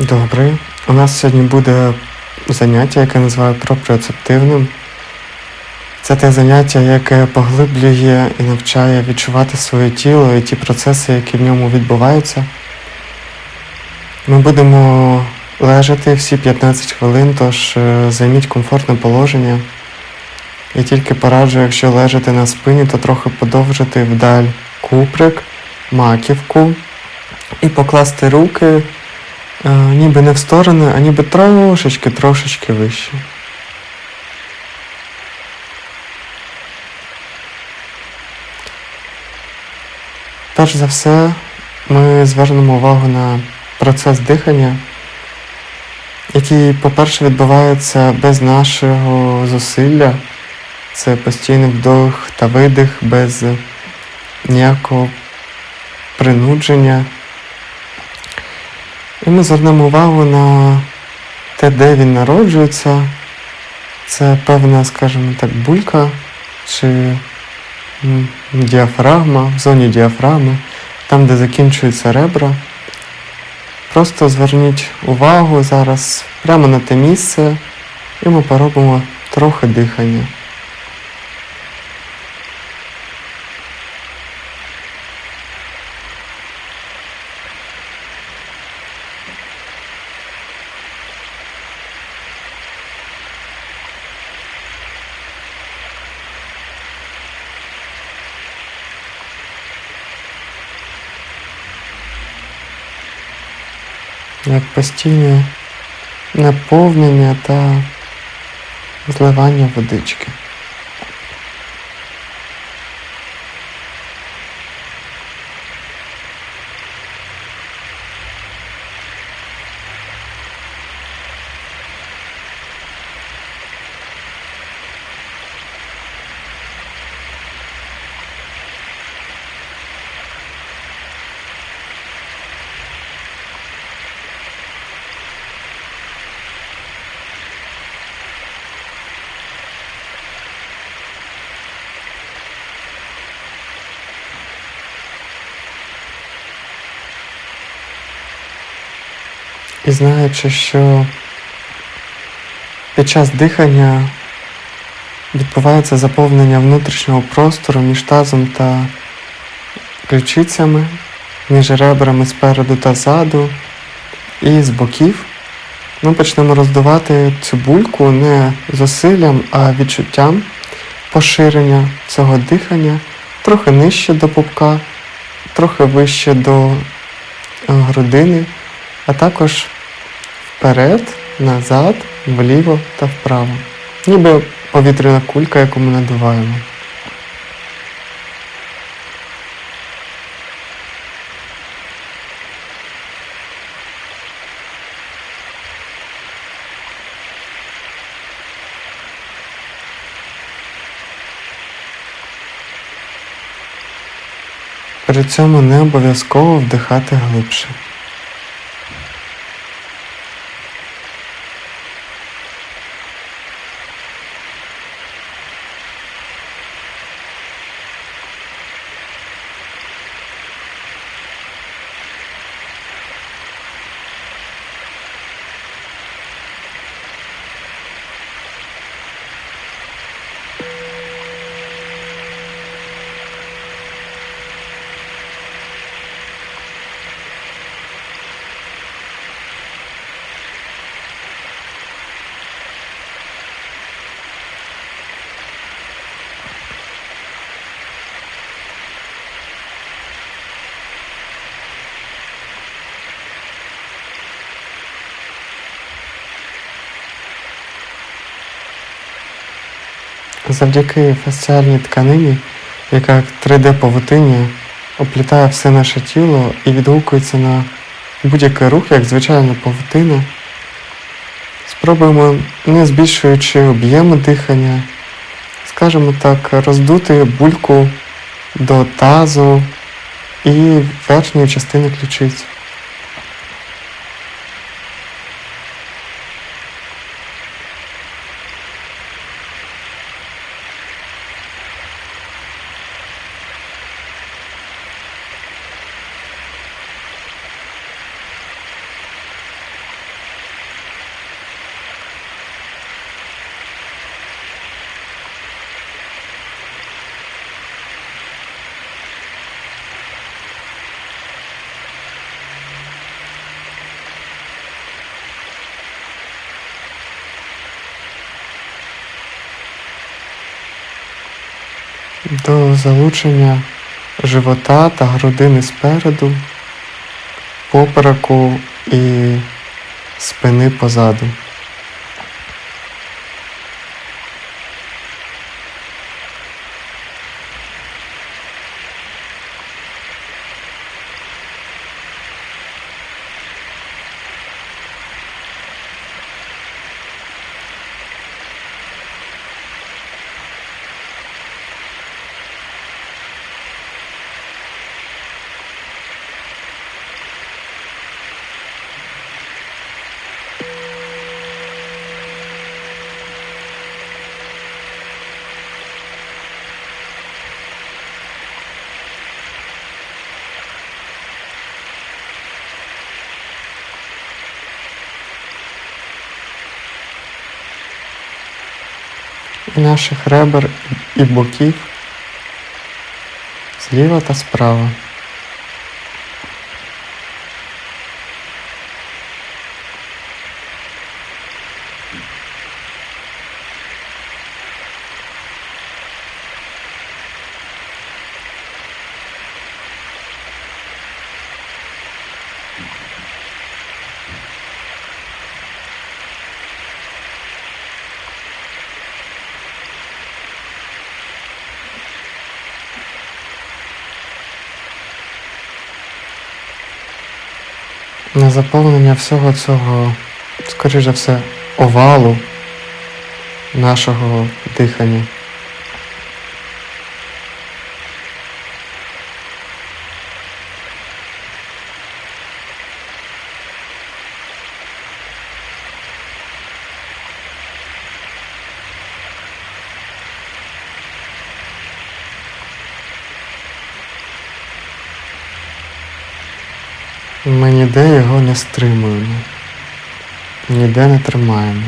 Добре. У нас сьогодні буде заняття, яке називаю пропріоцептивним. Це те заняття, яке поглиблює і навчає відчувати своє тіло і ті процеси, які в ньому відбуваються. Ми будемо лежати всі 15 хвилин, тож е, займіть комфортне положення. Я тільки пораджу, якщо лежати на спині, то трохи подовжити вдаль куприк, маківку і покласти руки ніби не в сторони, а ніби трошечки, трошечки вище. Перш за все, ми звернемо увагу на процес дихання, який, по-перше, відбувається без нашого зусилля. Це постійний вдох та видих без ніякого принудження. І ми звернемо увагу на те, де він народжується. Це певна, скажімо так, булька чи діафрагма, в зоні діафрагми, там, де закінчуються ребра. Просто зверніть увагу зараз прямо на те місце, і ми поробимо трохи дихання. Постійне наповнення та зливання водички. І знаючи, що під час дихання відбувається заповнення внутрішнього простору між тазом та ключицями, між ребрами спереду та ззаду і з боків, ми почнемо роздувати цю бульку не зусиллям, а відчуттям поширення цього дихання трохи нижче до пупка, трохи вище до е, грудини а також вперед, назад, вліво та вправо. Ніби повітряна кулька, яку ми надуваємо. При цьому не обов'язково вдихати глибше. Завдяки фасціальній тканині, яка як 3D-павутиння оплітає все наше тіло і відгукується на будь-який рух, як звичайна павутина, спробуємо, не збільшуючи об'єму дихання, скажімо так, роздути бульку до тазу і верхньої частини ключиць. До залучення живота та грудини спереду, попереку і спини позаду. І наших ребер і боків зліва та справа. На заповнення всього цього, скоріше за все, овалу нашого дихання. Ми ніде його не стримуємо, ніде не тримаємо.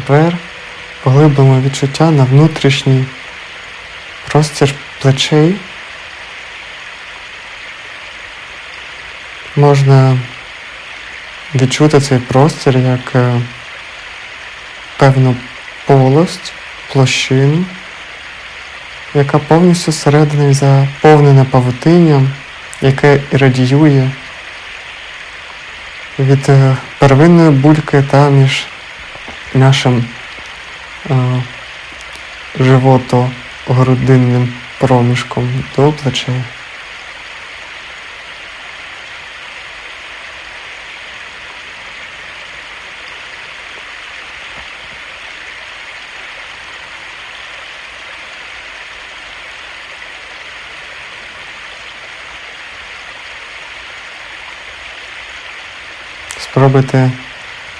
Тепер поглибимо відчуття на внутрішній простір плечей. Можна відчути цей простір як е, певну полость, площину, яка повністю всередині заповнена павутинням, яке і радіює від е, первинної бульки та між нашим е, живото-грудинним проміжком до плечей. Спробуйте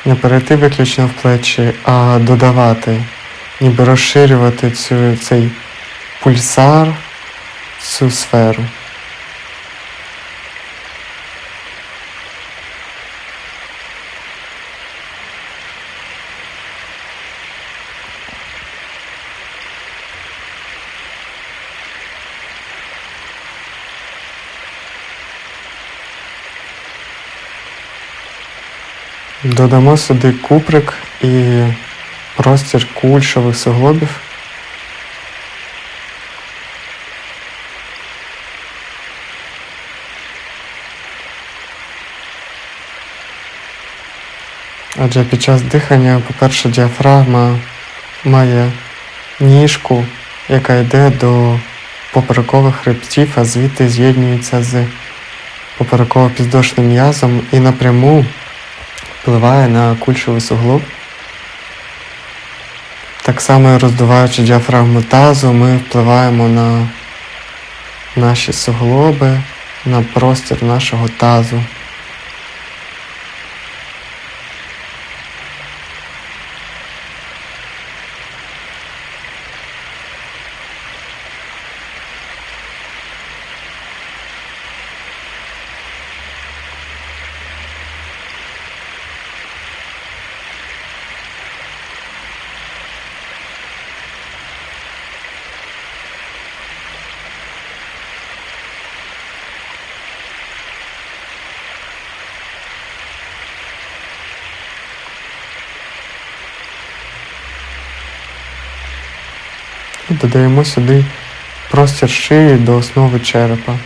не перейти виключно в плечі, а додавати, ніби розширювати цю, цей пульсар, цю сферу. Додамо сюди куприк і простір кульшових суглобів. Адже під час дихання, по-перше, діафрагма має ніжку, яка йде до поперекових хребтів, а звідти з'єднується з попереково-піддошним м'язом і напряму впливає на кульшовий суглоб. Так само роздуваючи діафрагму тазу, ми впливаємо на наші суглоби, на простір нашого тазу. Додаємо сюди простір шиї до основи черепа.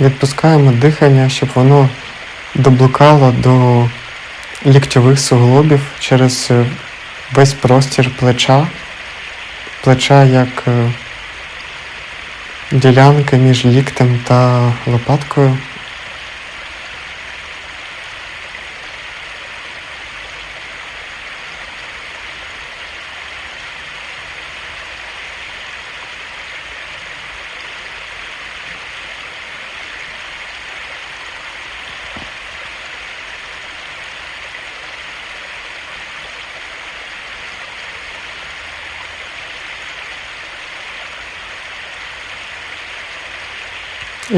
Відпускаємо дихання, щоб воно доблукало до ліктьових суглобів через е, весь простір плеча, плеча як е, ділянки між ліктем та лопаткою.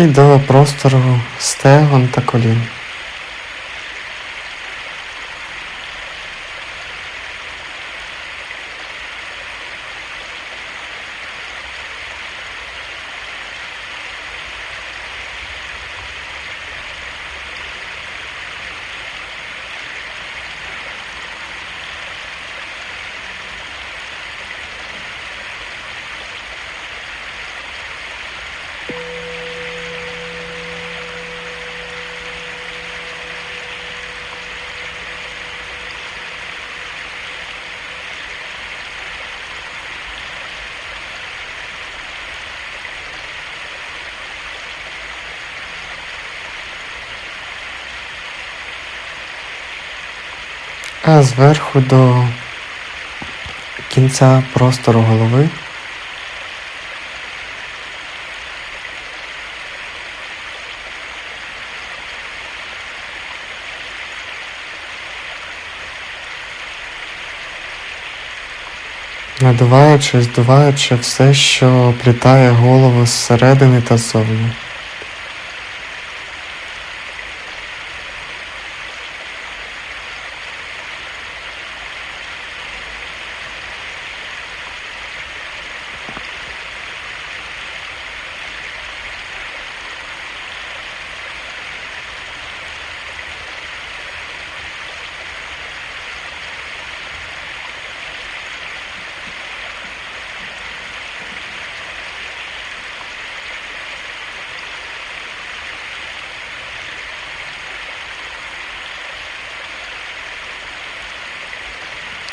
І до простору стегон та колін. А зверху до кінця простору голови надуваючи, здуваючи все, що оплітає голову зсередини та ззовні.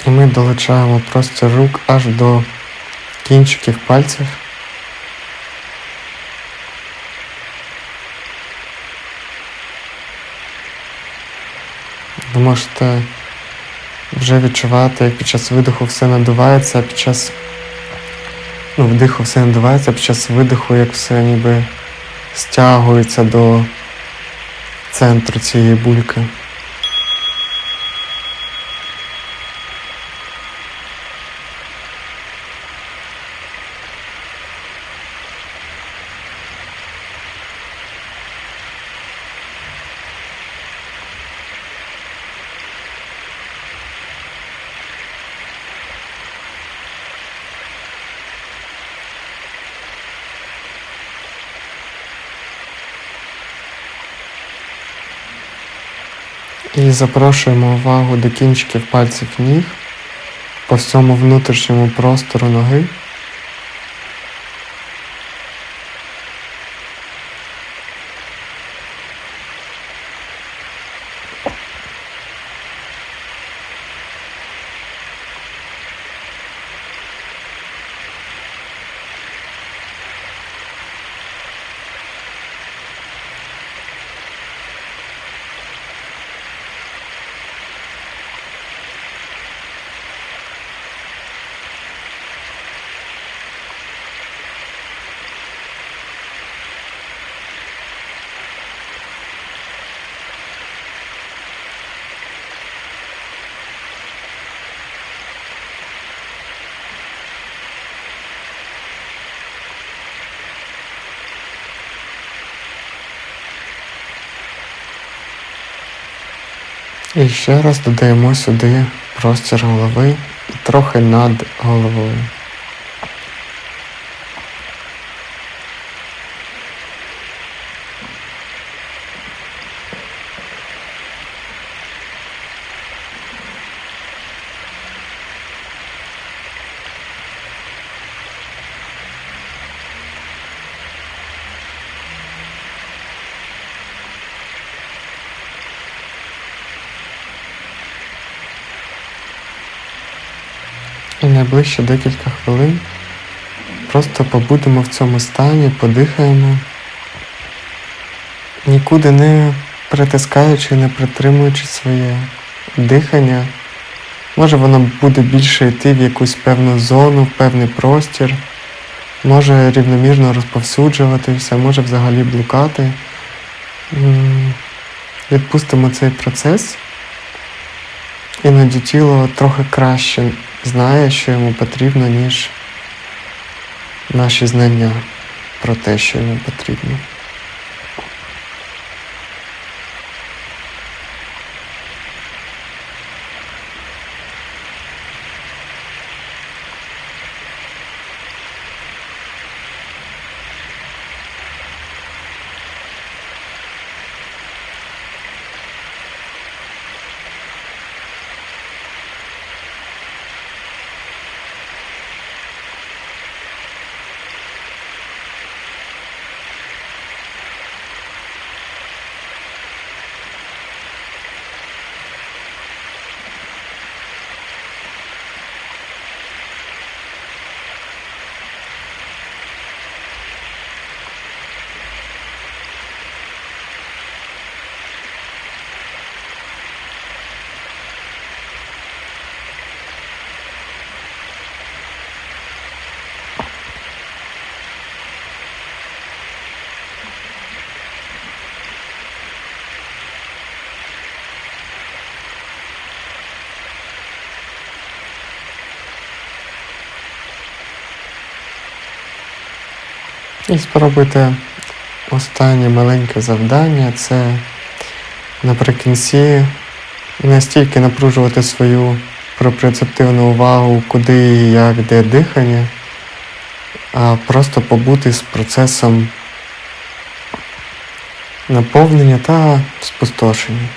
І ми долучаємо простір рук аж до кінчиків пальців. Ви можете вже відчувати, як під час видиху все надувається, а під час ну, вдиху все надувається, а під час видиху, як все ніби стягується до центру цієї бульки. І запрошуємо увагу до кінчиків пальців ніг по всьому внутрішньому простору ноги. І ще раз додаємо сюди простір голови і трохи над головою. І найближче декілька хвилин просто побудемо в цьому стані, подихаємо, нікуди не притискаючи, не притримуючи своє дихання. Може воно буде більше йти в якусь певну зону, в певний простір, може рівномірно розповсюджуватися, може взагалі блукати. Відпустимо цей процес. Іноді тіло трохи краще знає, що йому потрібно, ніж наші знання про те, що йому потрібно. І спробуйте останнє маленьке завдання це наприкінці не стільки напружувати свою пропрецептивну увагу, куди, і як, де дихання, а просто побути з процесом наповнення та спустошення.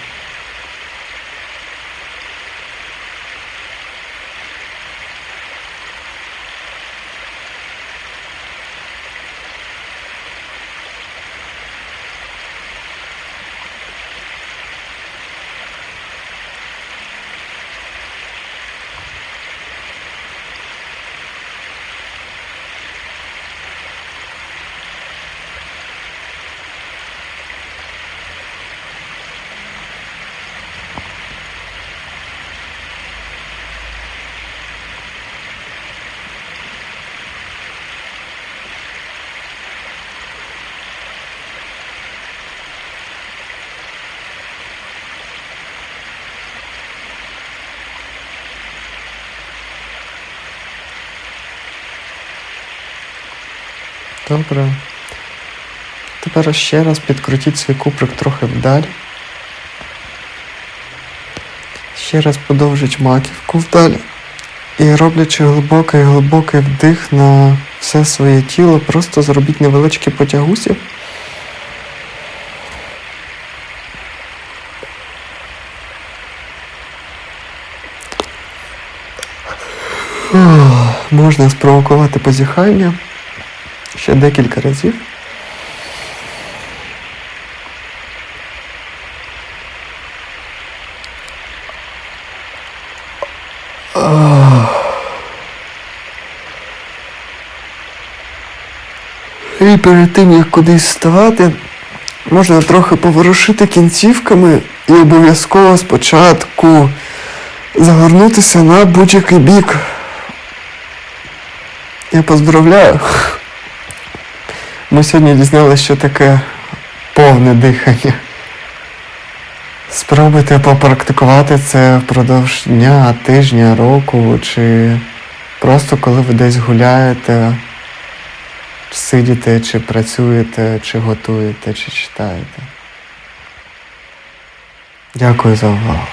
Добре. Тепер ще раз підкрутіть свій куприк трохи вдаль. Ще раз подовжіть маківку вдаль. І роблячи глибокий глибокий вдих на все своє тіло, просто зробіть невеличкі потягусів. Можна спровокувати позіхання ще декілька разів. І перед тим, як кудись вставати, можна трохи поворушити кінцівками і обов'язково спочатку загорнутися на будь-який бік. Я поздравляю. Ми сьогодні дізналися, що таке повне дихання. Спробуйте попрактикувати це впродовж дня, тижня, року, чи просто коли ви десь гуляєте, сидіте, чи працюєте, чи готуєте, чи читаєте. Дякую за увагу.